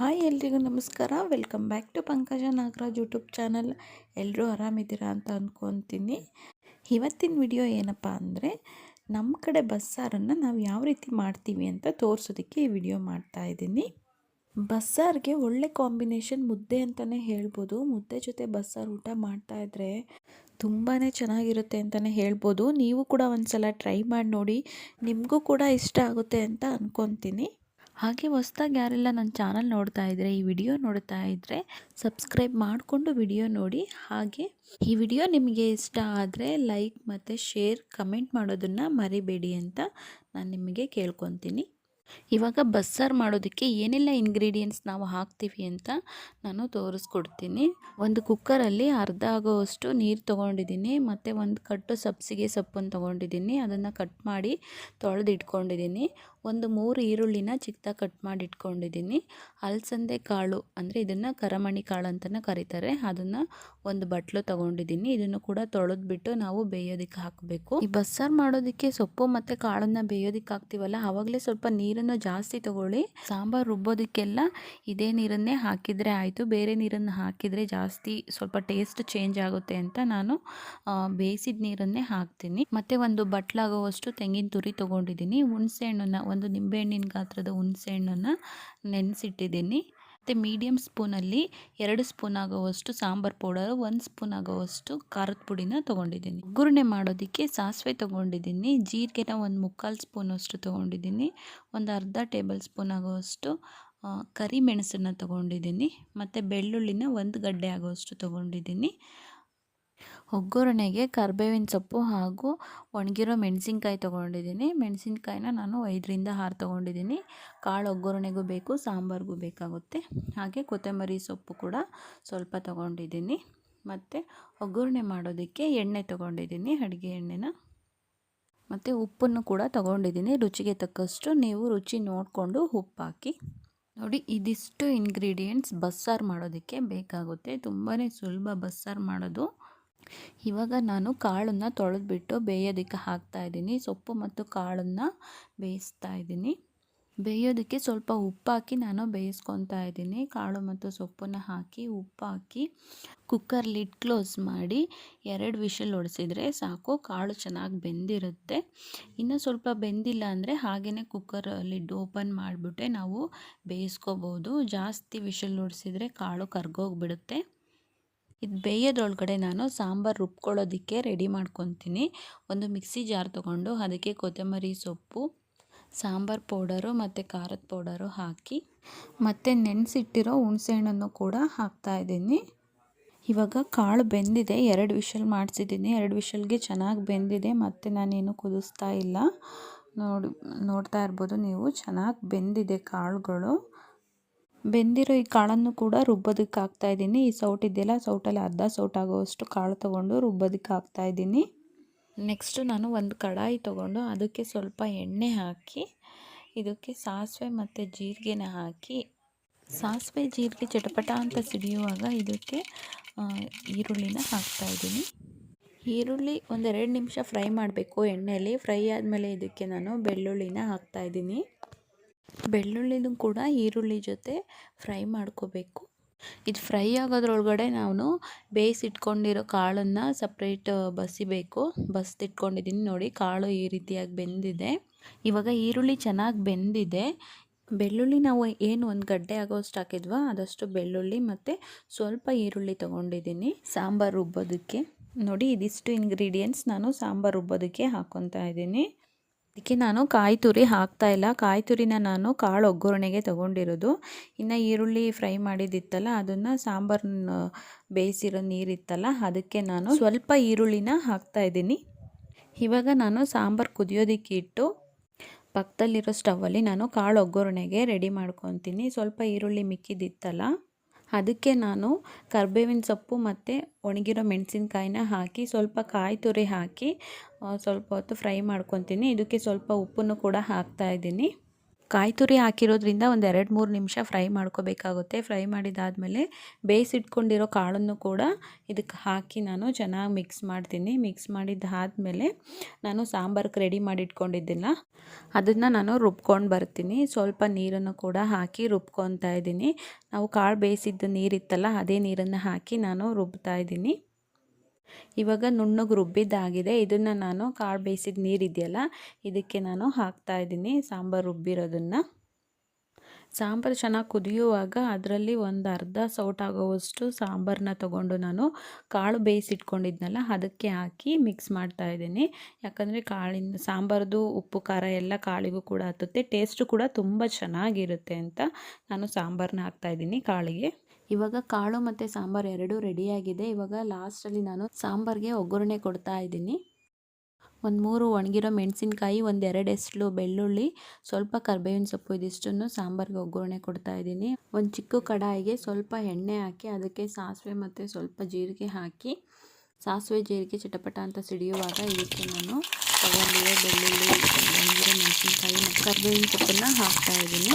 Hi ಎಲ್ರಿಗೂ ನಮಸ್ಕಾರ. Welcome back to Pankaja Nagaraj YouTube channel ಎಲ್ಲರೂ ಆರಾಮಿದ್ದೀರಾ ಅಂತ ಅಂದ್ಕೊತೀನಿ ಇವತ್ತಿನ ವಿಡಿಯೋ ಏನಪ್ಪ ಅಂದರೆ ನಮ್ಮ ಕಡೆ ಬಸ್ಸಾರನ್ನು ನಾವು ಯಾವ ರೀತಿ ಮಾಡ್ತೀವಿ ಅಂತ ತೋರಿಸೋದಕ್ಕೆ ಈ ವಿಡಿಯೋ ಮಾಡ್ತಾ ಇದ್ದೀನಿ. ಬಸ್ಸಾರಿಗೆ ಒಳ್ಳೆ ಕಾಂಬಿನೇಷನ್ ಮುದ್ದೆ ಅಂತಲೇ ಹೇಳ್ಬೋದು. ಮುದ್ದೆ ಜೊತೆ ಬಸ್ಸಾರು ಊಟ ಮಾಡ್ತಾ ಇದ್ರೆ ತುಂಬಾ ಚೆನ್ನಾಗಿರುತ್ತೆ ಅಂತಲೇ ಹೇಳ್ಬೋದು. ನೀವು ಕೂಡ ಒಂದ್ಸಲ ಟ್ರೈ ಮಾಡಿ ನೋಡಿ. ನಿಮಗೂ ಕೂಡ ಇಷ್ಟ ಆಗುತ್ತೆ ಅಂತ ಅಂದ್ಕೊತೀನಿ ಹಾಗೆ ಹೊಸ್ದಾಗಿ ಯಾರೆಲ್ಲ ನನ್ನ ಚಾನಲ್ ನೋಡ್ತಾ ಇದ್ದರೆ ಈ ವಿಡಿಯೋ ನೋಡ್ತಾ ಇದ್ದರೆ ಸಬ್ಸ್ಕ್ರೈಬ್ ಮಾಡಿಕೊಂಡು ವಿಡಿಯೋ ನೋಡಿ. ಹಾಗೆ ಈ ವಿಡಿಯೋ ನಿಮಗೆ ಇಷ್ಟ ಆದರೆ ಲೈಕ್ ಮತ್ತು ಶೇರ್, ಕಮೆಂಟ್ ಮಾಡೋದನ್ನು ಮರಿಬೇಡಿ ಅಂತ ನಾನು ನಿಮಗೆ ಕೇಳ್ಕೊತೀನಿ. ಇವಾಗ ಬಸ್ಸಾರು ಮಾಡೋದಕ್ಕೆ ಏನೆಲ್ಲ ಇಂಗ್ರೀಡಿಯೆಂಟ್ಸ್ ನಾವು ಹಾಕ್ತೀವಿ ಅಂತ ನಾನು ತೋರಿಸ್ಕೊಡ್ತೀನಿ. ಒಂದು ಕುಕ್ಕರಲ್ಲಿ ಅರ್ಧ ಆಗೋವಷ್ಟು ನೀರು ತೊಗೊಂಡಿದ್ದೀನಿ, ಮತ್ತು ಒಂದು ಕಟ್ಟು ಸಬ್ಸಿಗೆ ಸೊಪ್ಪನ್ನು ತೊಗೊಂಡಿದ್ದೀನಿ, ಅದನ್ನು ಕಟ್ ಮಾಡಿ ತೊಳೆದು ಇಟ್ಕೊಂಡಿದ್ದೀನಿ ಒಂದು ಮೂರು ಈರುಳ್ಳಿನ ಚಿಕ್ಕದಾಗಿ ಕಟ್ ಮಾಡಿ ಇಟ್ಕೊಂಡಿದ್ದೀನಿ ಅಲಸಂದೆ ಕಾಳು ಅಂದರೆ ಇದನ್ನು ಕರಮಣಿ ಕಾಳು ಅಂತಲೇ ಕರೀತಾರೆ, ಅದನ್ನು ಒಂದು ಬಟ್ಲು ತೊಗೊಂಡಿದ್ದೀನಿ. ಇದನ್ನು ಕೂಡ ತೊಳೆದ್ಬಿಟ್ಟು ನಾವು ಬೇಯೋದಕ್ಕೆ ಹಾಕಬೇಕು. ಈ ಬಸ್ಸಾರು ಮಾಡೋದಕ್ಕೆ ಸೊಪ್ಪು ಮತ್ತು ಕಾಳನ್ನು ಬೇಯೋದಕ್ಕೆ ಹಾಕ್ತೀವಲ್ಲ ಆವಾಗಲೇ ಸ್ವಲ್ಪ ನೀರನ್ನು ಜಾಸ್ತಿ ತಗೊಳ್ಳಿ. ಸಾಂಬಾರು ರುಬ್ಬೋದಕ್ಕೆಲ್ಲ ಇದೇ ನೀರನ್ನೇ ಹಾಕಿದರೆ ಆಯಿತು. ಬೇರೆ ನೀರನ್ನು ಹಾಕಿದರೆ ಜಾಸ್ತಿ ಸ್ವಲ್ಪ ಟೇಸ್ಟ್ ಚೇಂಜ್ ಆಗುತ್ತೆ ಅಂತ ನಾನು ಬೇಯಿಸಿದ ನೀರನ್ನೇ ಹಾಕ್ತೀನಿ. ಮತ್ತು ಒಂದು ಬಟ್ಲಾಗುವಷ್ಟು ತೆಂಗಿನ ತುರಿ ತೊಗೊಂಡಿದ್ದೀನಿ. ಹುಣಸೆ ಹಣ್ಣನ್ನು, ಒಂದು ನಿಂಬೆಹಣ್ಣಿನ ಗಾತ್ರದ ಹುಣಸೆ ಹಣ್ಣನ್ನು ನೆನೆಸಿಟ್ಟಿದ್ದೀನಿ. ಮತ್ತು ಮೀಡಿಯಮ್ ಸ್ಪೂನಲ್ಲಿ ಎರಡು ಸ್ಪೂನ್ ಆಗೋವಷ್ಟು ಸಾಂಬಾರು ಪೌಡರು, ಒಂದು ಸ್ಪೂನ್ ಆಗೋವಷ್ಟು ಖಾರದ ಪುಡಿನ ತೊಗೊಂಡಿದ್ದೀನಿ. ಒಗ್ಗರಣೆ ಮಾಡೋದಕ್ಕೆ ಸಾಸಿವೆ ತೊಗೊಂಡಿದ್ದೀನಿ, ಜೀರಿಗೆನ ಒಂದು ಮುಕ್ಕಾಲು ಸ್ಪೂನಷ್ಟು ತೊಗೊಂಡಿದ್ದೀನಿ, ಒಂದು ಅರ್ಧ ಟೇಬಲ್ ಸ್ಪೂನ್ ಆಗೋವಷ್ಟು ಕರಿಮೆಣಸನ್ನು ತೊಗೊಂಡಿದ್ದೀನಿ, ಮತ್ತು ಬೆಳ್ಳುಳ್ಳಿನ ಒಂದು ಗಡ್ಡೆ ಆಗೋವಷ್ಟು ತೊಗೊಂಡಿದ್ದೀನಿ. ಒಗ್ಗರಣೆಗೆ ಕರ್ಬೇವಿನ ಸೊಪ್ಪು ಹಾಗೂ ಒಣಗಿರೋ ಮೆಣಸಿನ್ಕಾಯಿ ತೊಗೊಂಡಿದ್ದೀನಿ. ಮೆಣಸಿನ್ಕಾಯಿನ ನಾನು ಐದರಿಂದ ಆರು ತೊಗೊಂಡಿದ್ದೀನಿ. ಕಾಳು ಒಗ್ಗರಣೆಗೂ ಬೇಕು, ಸಾಂಬಾರಿಗೂ ಬೇಕಾಗುತ್ತೆ. ಹಾಗೆ ಕೊತ್ತಂಬರಿ ಸೊಪ್ಪು ಕೂಡ ಸ್ವಲ್ಪ ತೊಗೊಂಡಿದ್ದೀನಿ. ಮತ್ತು ಒಗ್ಗರಣೆ ಮಾಡೋದಕ್ಕೆ ಎಣ್ಣೆ ತೊಗೊಂಡಿದ್ದೀನಿ, ಅಡುಗೆ ಎಣ್ಣೆನ. ಮತ್ತು ಉಪ್ಪನ್ನು ಕೂಡ ತೊಗೊಂಡಿದ್ದೀನಿ. ರುಚಿಗೆ ತಕ್ಕಷ್ಟು ನೀವು ರುಚಿ ನೋಡಿಕೊಂಡು ಉಪ್ಪು ಹಾಕಿ ನೋಡಿ, ಇದಿಷ್ಟು ಇಂಗ್ರೀಡಿಯೆಂಟ್ಸ್ ಬಸ್ಸಾರು ಮಾಡೋದಕ್ಕೆ ಬೇಕಾಗುತ್ತೆ. ತುಂಬಾ ಸುಲಭ ಬಸ್ಸಾರು ಮಾಡೋದು. ಇವಾಗ ನಾನು ಕಾಳನ್ನು ತೊಳೆದ್ಬಿಟ್ಟು ಬೇಯೋದಕ್ಕೆ ಹಾಕ್ತಾ ಇದ್ದೀನಿ. ಸೊಪ್ಪು ಮತ್ತು ಕಾಳನ್ನು ಬೇಯಿಸ್ತಾ ಇದ್ದೀನಿ. ಬೇಯೋದಕ್ಕೆ ಸ್ವಲ್ಪ ಉಪ್ಪು ಹಾಕಿ ನಾನು ಬೇಯಿಸ್ಕೊತಾ ಇದ್ದೀನಿ. ಕಾಳು ಮತ್ತು ಸೊಪ್ಪನ್ನು ಹಾಕಿ, ಉಪ್ಪು ಹಾಕಿ ಕುಕ್ಕರ್ ಲಿಡ್ ಕ್ಲೋಸ್ ಮಾಡಿ ಎರಡು ವಿಷಲ್ ಹೊಡೆಸಿದ್ರೆ ಸಾಕು. ಕಾಳು ಚೆನ್ನಾಗಿ ಬೆಂದಿರುತ್ತೆ. ಇನ್ನು ಸ್ವಲ್ಪ ಬೆಂದಿಲ್ಲ ಅಂದರೆ ಹಾಗೆಯೇ ಕುಕ್ಕರ್ ಲಿಡ್ ಓಪನ್ ಮಾಡಿಬಿಟ್ಟೆ ನಾವು ಬೇಯಿಸ್ಕೋಬೋದು. ಜಾಸ್ತಿ ವಿಷಲ್ ಹೊಡೆಸಿದ್ರೆ ಕಾಳು ಕರ್ಗೋಗಿಬಿಡುತ್ತೆ. ಇದು ಬೇಯೋದ್ರೊಳಗಡೆ ನಾನು ಸಾಂಬಾರು ರುಬ್ಕೊಳ್ಳೋದಕ್ಕೆ ರೆಡಿ ಮಾಡ್ಕೊತೀನಿ. ಒಂದು ಮಿಕ್ಸಿ ಜಾರ್ ತೊಗೊಂಡು ಅದಕ್ಕೆ ಕೊತ್ತಂಬರಿ ಸೊಪ್ಪು, ಸಾಂಬಾರು ಪೌಡರು ಮತ್ತು ಖಾರದ ಪೌಡರು ಹಾಕಿ ಮತ್ತು ನೆನೆಸಿಟ್ಟಿರೋ ಹುಣಸೆಹಣ್ಣನ್ನು ಕೂಡ ಹಾಕ್ತಾಯಿದ್ದೀನಿ ಇವಾಗ ಕಾಳು ಬೆಂದಿದೆ, ಎರಡು ವಿಷಲ್ ಮಾಡಿಸಿದ್ದೀನಿ. ಎರಡು ವಿಷಲ್ಗೆ ಚೆನ್ನಾಗಿ ಬೆಂದಿದೆ, ಮತ್ತು ನಾನೇನು ಕುದಿಸ್ತಾ ಇಲ್ಲ. ನೋಡಿ, ನೋಡ್ತಾ ಇರ್ಬೋದು ನೀವು, ಚೆನ್ನಾಗಿ ಬೆಂದಿದೆ ಕಾಳುಗಳು. ಬೆಂದಿರೋ ಈ ಕಾಳನ್ನು ಕೂಡ ರುಬ್ಬೋದಕ್ಕೆ ಹಾಕ್ತಾ ಇದ್ದೀನಿ. ಈ ಸೌಟ್ ಇದೆಯಲ್ಲ ಸೌಟಲ್ಲಿ ಅರ್ಧ ಸೌಟ್ ಆಗೋವಷ್ಟು ಕಾಳು ತೊಗೊಂಡು ರುಬ್ಬೋದಕ್ಕೆ ಹಾಕ್ತಾ ಇದ್ದೀನಿ. ನೆಕ್ಸ್ಟು ನಾನು ಒಂದು ಕಡಾಯಿ ತೊಗೊಂಡು ಅದಕ್ಕೆ ಸ್ವಲ್ಪ ಎಣ್ಣೆ ಹಾಕಿ, ಇದಕ್ಕೆ ಸಾಸಿವೆ ಮತ್ತು ಜೀರಿಗೆನ ಹಾಕಿ, ಸಾಸಿವೆ, ಜೀರಿಗೆ ಚಟಪಟ ಅಂತ ಸಿಡಿಯುವಾಗ ಇದಕ್ಕೆ ಈರುಳ್ಳಿನ ಹಾಕ್ತಾಯಿದ್ದೀನಿ ಈರುಳ್ಳಿ ಒಂದೆರಡು ನಿಮಿಷ ಫ್ರೈ ಮಾಡಬೇಕು ಎಣ್ಣೆಯಲ್ಲಿ ಫ್ರೈ ಆದಮೇಲೆ ಇದಕ್ಕೆ ನಾನು ಬೆಳ್ಳುಳ್ಳಿನ ಹಾಕ್ತಾಯಿದ್ದೀನಿ ಬೆಳ್ಳುಳ್ಳಿನೂ ಕೂಡ ಈರುಳ್ಳಿ ಜೊತೆ ಫ್ರೈ ಮಾಡ್ಕೋಬೇಕು. ಇದು ಫ್ರೈ ಆಗೋದ್ರೊಳಗಡೆ ನಾನು ಬೇಯಿಸಿಟ್ಕೊಂಡಿರೋ ಕಾಳನ್ನು ಸಪ್ರೇಟ್ ಬಸಿಬೇಕು. ಬಸ್ದಿಟ್ಕೊಂಡಿದ್ದೀನಿ ನೋಡಿ, ಕಾಳು ಈ ರೀತಿಯಾಗಿ ಬೆಂದಿದೆ. ಇವಾಗ ಈರುಳ್ಳಿ ಚೆನ್ನಾಗಿ ಬೆಂದಿದೆ. ಬೆಳ್ಳುಳ್ಳಿ ನಾವು ಏನು ಒಂದು ಗಡ್ಡೆ ಆಗೋಷ್ಟು ಹಾಕಿದ್ವಾ ಅದಷ್ಟು ಬೆಳ್ಳುಳ್ಳಿ ಮತ್ತು ಸ್ವಲ್ಪ ಈರುಳ್ಳಿ ತೊಗೊಂಡಿದ್ದೀನಿ ಸಾಂಬಾರು ರುಬ್ಬೋದಕ್ಕೆ. ನೋಡಿ, ಇದಿಷ್ಟು ಇಂಗ್ರೀಡಿಯೆಂಟ್ಸ್ ನಾನು ಸಾಂಬಾರು ರುಬ್ಬೋದಕ್ಕೆ ಹಾಕ್ಕೊತಾ ಇದ್ದೀನಿ. ಅದಕ್ಕೆ ನಾನು ಕಾಯಿ ತುರಿ ಹಾಕ್ತಾ ಇಲ್ಲ. ಕಾಯಿ ತುರಿನ ನಾನು ಕಾಳು ಒಗ್ಗರಣೆಗೆ ತೊಗೊಂಡಿರೋದು. ಇನ್ನು ಈರುಳ್ಳಿ ಫ್ರೈ ಮಾಡಿದ್ದಿತ್ತಲ್ಲ, ಅದನ್ನು ಸಾಂಬಾರನ್ನ ಬೇಯಿಸಿರೋ ನೀರಿತ್ತಲ್ಲ, ಅದಕ್ಕೆ ನಾನು ಸ್ವಲ್ಪ ಈರುಳ್ಳಿನ ಹಾಕ್ತಾ ಇದ್ದೀನಿ. ಇವಾಗ ನಾನು ಸಾಂಬಾರು ಕುದಿಯೋದಕ್ಕೆ ಇಟ್ಟು ಪಕ್ಕದಲ್ಲಿರೋ ಸ್ಟವಲ್ಲಿ ನಾನು ಕಾಳು ಒಗ್ಗರಣೆಗೆ ರೆಡಿ ಮಾಡ್ಕೊತೀನಿ. ಸ್ವಲ್ಪ ಈರುಳ್ಳಿ ಮಿಕ್ಕಿದಿತ್ತಲ್ಲ ಅದಕ್ಕೆ ನಾನು ಕರ್ಬೇವಿನ ಸೊಪ್ಪು ಮತ್ತು ಒಣಗಿರೋ ಮೆಣಸಿನ್ಕಾಯಿನ ಹಾಕಿ ಸ್ವಲ್ಪ ಕಾಯಿ ತುರಿ ಹಾಕಿ ಸ್ವಲ್ಪ ಹೊತ್ತು ಫ್ರೈ ಮಾಡ್ಕೊತೀನಿ. ಇದಕ್ಕೆ ಸ್ವಲ್ಪ ಉಪ್ಪನ್ನು ಕೂಡ ಹಾಕ್ತಾಯಿದ್ದೀನಿ ಕಾಯಿ ತುರಿ ಹಾಕಿರೋದ್ರಿಂದ ಒಂದು ಎರಡು ಮೂರು ನಿಮಿಷ ಫ್ರೈ ಮಾಡ್ಕೋಬೇಕಾಗುತ್ತೆ. ಫ್ರೈ ಮಾಡಿದಾದಮೇಲೆ ಬೇಯಿಸಿಟ್ಕೊಂಡಿರೋ ಕಾಳನ್ನು ಕೂಡ ಇದಕ್ಕೆ ಹಾಕಿ ನಾನು ಚೆನ್ನಾಗಿ ಮಿಕ್ಸ್ ಮಾಡ್ತೀನಿ. ಮಿಕ್ಸ್ ಮಾಡಿದ್ದಾದಮೇಲೆ ನಾನು ಸಾಂಬಾರ್ಗೆ ರೆಡಿ ಮಾಡಿಟ್ಕೊಂಡಿದ್ದಿಲ್ಲ. ಅದನ್ನು ನಾನು ರುಬ್ಕೊಂಡು ಬರ್ತೀನಿ. ಸ್ವಲ್ಪ ನೀರನ್ನು ಕೂಡ ಹಾಕಿ ರುಬ್ಕೊತಾ ಇದ್ದೀನಿ. ನಾವು ಕಾಳು ಬೇಯಿಸಿದ್ದು ನೀರಿತ್ತಲ್ಲ, ಅದೇ ನೀರನ್ನು ಹಾಕಿ ನಾನು ರುಬ್ತಾ ಇದ್ದೀನಿ. ಇವಾಗ ನುಣ್ಣಗೆ ರುಬ್ಬಿದ್ದಾಗಿದೆ. ಇದನ್ನು ನಾನು ಕಾಳು ಬೇಯಿಸಿದ ನೀರಿದೆಯಲ್ಲ ಇದಕ್ಕೆ ನಾನು ಹಾಕ್ತಾ ಇದ್ದೀನಿ ಸಾಂಬಾರು ರುಬ್ಬಿರೋದನ್ನು. ಸಾಂಬಾರು ಚೆನ್ನಾಗಿ ಕುದಿಯುವಾಗ ಅದರಲ್ಲಿ ಒಂದು ಅರ್ಧ ಸೌಟಾಗುವಷ್ಟು ಸಾಂಬಾರನ್ನ ತೊಗೊಂಡು ನಾನು ಕಾಳು ಬೇಯಿಸಿಟ್ಕೊಂಡಿದ್ನಲ್ಲ, ಅದಕ್ಕೆ ಹಾಕಿ ಮಿಕ್ಸ್ ಮಾಡ್ತಾ ಇದ್ದೀನಿ. ಯಾಕಂದರೆ ಕಾಳಿನ ಸಾಂಬಾರ್ದು ಉಪ್ಪು, ಖಾರ ಎಲ್ಲ ಕಾಳಿಗೂ ಕೂಡ ಹತ್ತುತ್ತೆ, ಟೇಸ್ಟು ಕೂಡ ತುಂಬ ಚೆನ್ನಾಗಿರುತ್ತೆ ಅಂತ ನಾನು ಸಾಂಬಾರನ್ನ ಹಾಕ್ತಾಯಿದ್ದೀನಿ ಕಾಳಿಗೆ. ಇವಾಗ ಕಾಳು ಮತ್ತು ಸಾಂಬಾರು ಎರಡೂ ರೆಡಿಯಾಗಿದೆ. ಇವಾಗ ಲಾಸ್ಟಲ್ಲಿ ನಾನು ಸಾಂಬಾರಿಗೆ ಒಗ್ಗರಣೆ ಕೊಡ್ತಾ ಇದ್ದೀನಿ. ಒಂದು ಮೂರು ಒಣಗಿರೋ ಮೆಣಸಿನ್ಕಾಯಿ, ಒಂದು ಎರಡು ಎಸ್ಳು ಬೆಳ್ಳುಳ್ಳಿ, ಸ್ವಲ್ಪ ಕರ್ಬೇವಿನ ಸೊಪ್ಪು ಇದಿಷ್ಟನ್ನು ಸಾಂಬಾರಿಗೆ ಒಗ್ಗರಣೆ ಕೊಡ್ತಾ ಇದ್ದೀನಿ. ಒಂದು ಚಿಕ್ಕ ಕಡಾಯಿಗೆ ಸ್ವಲ್ಪ ಎಣ್ಣೆ ಹಾಕಿ, ಅದಕ್ಕೆ ಸಾಸಿವೆ ಮತ್ತು ಸ್ವಲ್ಪ ಜೀರಿಗೆ ಹಾಕಿ, ಸಾಸಿವೆ ಜೀರಿಗೆ ಚಟಪಟ ಅಂತ ಸಿಡಿಯುವಾಗ ಇದಕ್ಕೆ ನಾನು ತಗೊಂಡಿರೋ ಬೆಳ್ಳುಳ್ಳಿ, ಒಣಗಿರೋ ಮೆಣಸಿನ್ಕಾಯಿ ಮತ್ತು ಕರ್ಬೇವಿನ ಸೊಪ್ಪನ್ನು ಹಾಕ್ತಾ ಇದ್ದೀನಿ.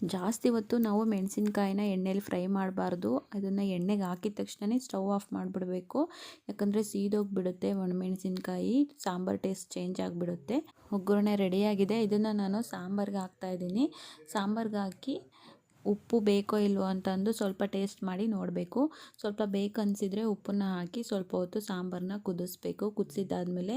ಜಾಸ್ತಿ ಹೊತ್ತು ನಾವು ಮೆಣಸಿನ್ಕಾಯಿನ ಎಣ್ಣೆಲಿ ಫ್ರೈ ಮಾಡಬಾರ್ದು. ಅದನ್ನು ಎಣ್ಣೆಗೆ ಹಾಕಿದ ತಕ್ಷಣವೇ ಸ್ಟವ್ ಆಫ್ ಮಾಡಿಬಿಡಬೇಕು. ಯಾಕಂದರೆ ಸೀದೋಗಿಬಿಡುತ್ತೆ ಒಣಮೆಣಸಿನ್ಕಾಯಿ ಸಾಂಬಾರು ಟೇಸ್ಟ್ ಚೇಂಜ್ ಆಗಿಬಿಡುತ್ತೆ. ಒಗ್ಗರಣೆ ರೆಡಿಯಾಗಿದೆ ಇದನ್ನು ನಾನು ಸಾಂಬಾರ್ಗೆ ಹಾಕ್ತಾಯಿದ್ದೀನಿ ಸಾಂಬಾರ್ಗೆ ಹಾಕಿ ಉಪ್ಪು ಬೇಕೋ ಇಲ್ವೋ ಅಂತಂದು ಸ್ವಲ್ಪ ಟೇಸ್ಟ್ ಮಾಡಿ ನೋಡಬೇಕು. ಸ್ವಲ್ಪ ಬೇಕನ್ಸಿದ್ರೆ ಉಪ್ಪನ್ನ ಹಾಕಿ ಸ್ವಲ್ಪ ಹೊತ್ತು ಸಾಂಬಾರನ್ನ ಕುದಿಸ್ಬೇಕು. ಕುದಿಸಿದ್ದಾದಮೇಲೆ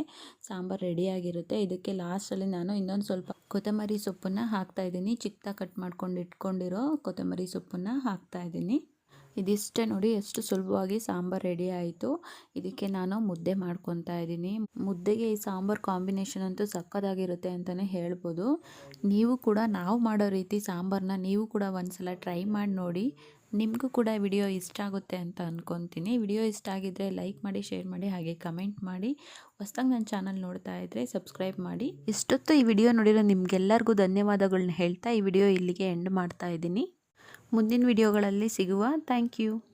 ಸಾಂಬಾರು ರೆಡಿಯಾಗಿರುತ್ತೆ. ಇದಕ್ಕೆ ಲಾಸ್ಟಲ್ಲಿ ನಾನು ಇನ್ನೊಂದು ಸ್ವಲ್ಪ ಕೊತ್ತಂಬರಿ ಸೊಪ್ಪನ್ನು ಹಾಕ್ತಾಯಿದ್ದೀನಿ ಚಿಕ್ಕದಾಗಿ ಕಟ್ ಮಾಡ್ಕೊಂಡು ಇಟ್ಕೊಂಡಿರೋ ಕೊತ್ತಂಬರಿ ಸೊಪ್ಪನ್ನು ಹಾಕ್ತಾಯಿದ್ದೀನಿ ಇದಿಷ್ಟೇ ನೋಡಿ, ಎಷ್ಟು ಸುಲಭವಾಗಿ ಸಾಂಬಾರು ರೆಡಿ ಆಯಿತು. ಇದಕ್ಕೆ ನಾನು ಮುದ್ದೆ ಮಾಡ್ಕೊತಾ ಇದ್ದೀನಿ. ಮುದ್ದೆಗೆ ಈ ಸಾಂಬಾರು ಕಾಂಬಿನೇಷನ್ ಅಂತೂ ಸಕ್ಕದಾಗಿರುತ್ತೆ ಅಂತಲೇ ಹೇಳ್ಬೋದು. ನೀವು ಕೂಡ ನಾವು ಮಾಡೋ ರೀತಿ ಸಾಂಬಾರನ್ನ ನೀವು ಕೂಡ ಒಂದ್ಸಲ ಟ್ರೈ ಮಾಡಿ ನೋಡಿ. ನಿಮಗೂ ಕೂಡ ವಿಡಿಯೋ ಇಷ್ಟ ಆಗುತ್ತೆ ಅಂತ ಅಂದ್ಕೊತೀನಿ ವಿಡಿಯೋ ಇಷ್ಟ ಆಗಿದ್ದರೆ ಲೈಕ್ ಮಾಡಿ ಶೇರ್ ಮಾಡಿ, ಹಾಗೆ ಕಮೆಂಟ್ ಮಾಡಿ. ಹೊಸ್ದಾಗಿ ನನ್ನ ಚಾನಲ್ ನೋಡ್ತಾ ಇದ್ದರೆ ಸಬ್ಸ್ಕ್ರೈಬ್ ಮಾಡಿ. ಇಷ್ಟೊತ್ತು ಈ ವಿಡಿಯೋ ನೋಡಿರೋ ನಿಮಗೆಲ್ಲರಿಗೂ ಧನ್ಯವಾದಗಳನ್ನ ಹೇಳ್ತಾ ಈ ವಿಡಿಯೋ ಇಲ್ಲಿಗೆ ಎಂಡ್ ಮಾಡ್ತಾ ಇದ್ದೀನಿ. ಮುಂದಿನ ವಿಡಿಯೋಗಳಲ್ಲಿ ಸಿಗುವ. Thank you.